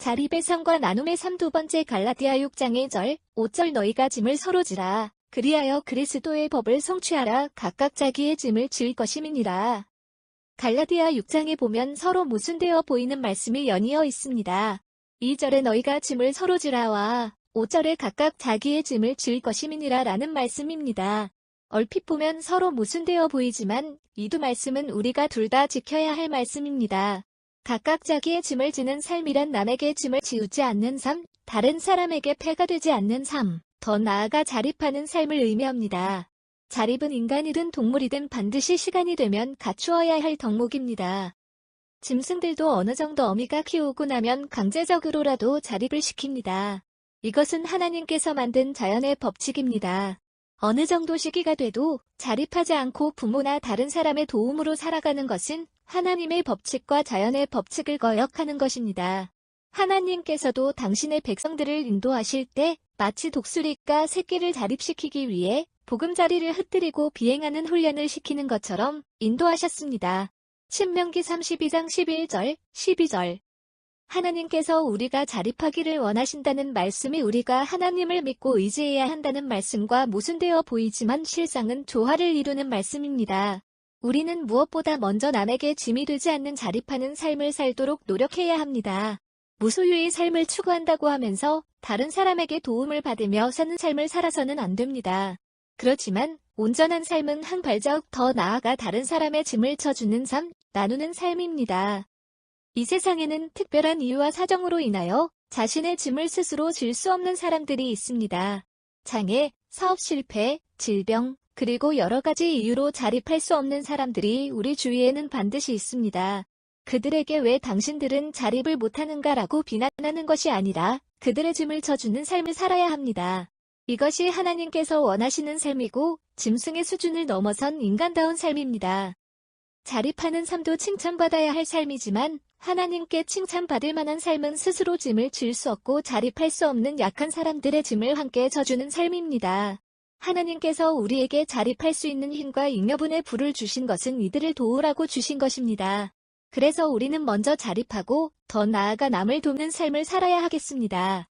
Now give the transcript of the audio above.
자립의 삶과 나눔의 삶두 번째 갈라디아 6장의 절, 5절 너희가 짐을 서로 지라. 그리하여 그리스도의 법을 성취하라. 각각 자기의 짐을 질 것임이니라. 갈라디아 6장에 보면 서로 모순되어 보이는 말씀이 연이어 있습니다. 2절에 너희가 짐을 서로 지라와 5절에 각각 자기의 짐을 질 것임이니라 라는 말씀입니다. 얼핏 보면 서로 모순되어 보이지만 이 두 말씀은 우리가 둘 다 지켜야 할 말씀입니다. 각각 자기의 짐을 지는 삶이란 남에게 짐을 지우지 않는 삶, 다른 사람에게 폐가 되지 않는 삶, 더 나아가 자립하는 삶을 의미합니다. 자립은 인간이든 동물이든 반드시 시간이 되면 갖추어야 할 덕목입니다. 짐승들도 어느 정도 어미가 키우고 나면 강제적으로라도 자립을 시킵니다. 이것은 하나님께서 만든 자연의 법칙입니다. 어느 정도 시기가 돼도 자립하지 않고 부모나 다른 사람의 도움으로 살아가는 것은 하나님의 법칙과 자연의 법칙을 거역하는 것입니다. 하나님께서도 당신의 백성들을 인도하실 때 마치 독수리가 새끼를 자립시키기 위해 보금자리를 흩뜨리고 비행하는 훈련을 시키는 것처럼 인도하셨습니다. 신명기 32장 11절, 12절 하나님께서 우리가 자립하기를 원하신다는 말씀이 우리가 하나님을 믿고 의지해야 한다는 말씀과 모순되어 보이지만 실상은 조화를 이루는 말씀입니다. 우리는 무엇보다 먼저 남에게 짐이 되지 않는 자립하는 삶을 살도록 노력해야 합니다. 무소유의 삶을 추구한다고 하면서 다른 사람에게 도움을 받으며 사는 삶을 살아서는 안 됩니다. 그렇지만 온전한 삶은 한 발자국 더 나아가 다른 사람의 짐을 져주는 삶, 나누는 삶입니다. 이 세상에는 특별한 이유와 사정으로 인하여 자신의 짐을 스스로 질 수 없는 사람들이 있습니다. 장애, 사업 실패, 질병, 그리고 여러 가지 이유로 자립할 수 없는 사람들이 우리 주위에는 반드시 있습니다. 그들에게 왜 당신들은 자립을 못하는가라고 비난하는 것이 아니라 그들의 짐을 져주는 삶을 살아야 합니다. 이것이 하나님께서 원하시는 삶이고 짐승의 수준을 넘어선 인간다운 삶입니다. 자립하는 삶도 칭찬받아야 할 삶이지만 하나님께 칭찬받을 만한 삶은 스스로 짐을 질 수 없고 자립할 수 없는 약한 사람들의 짐을 함께 져주는 삶입니다. 하나님께서 우리에게 자립할 수 있는 힘과 잉여분의 불을 주신 것은 이들을 도우라고 주신 것입니다. 그래서 우리는 먼저 자립하고 더 나아가 남을 돕는 삶을 살아야 하겠습니다.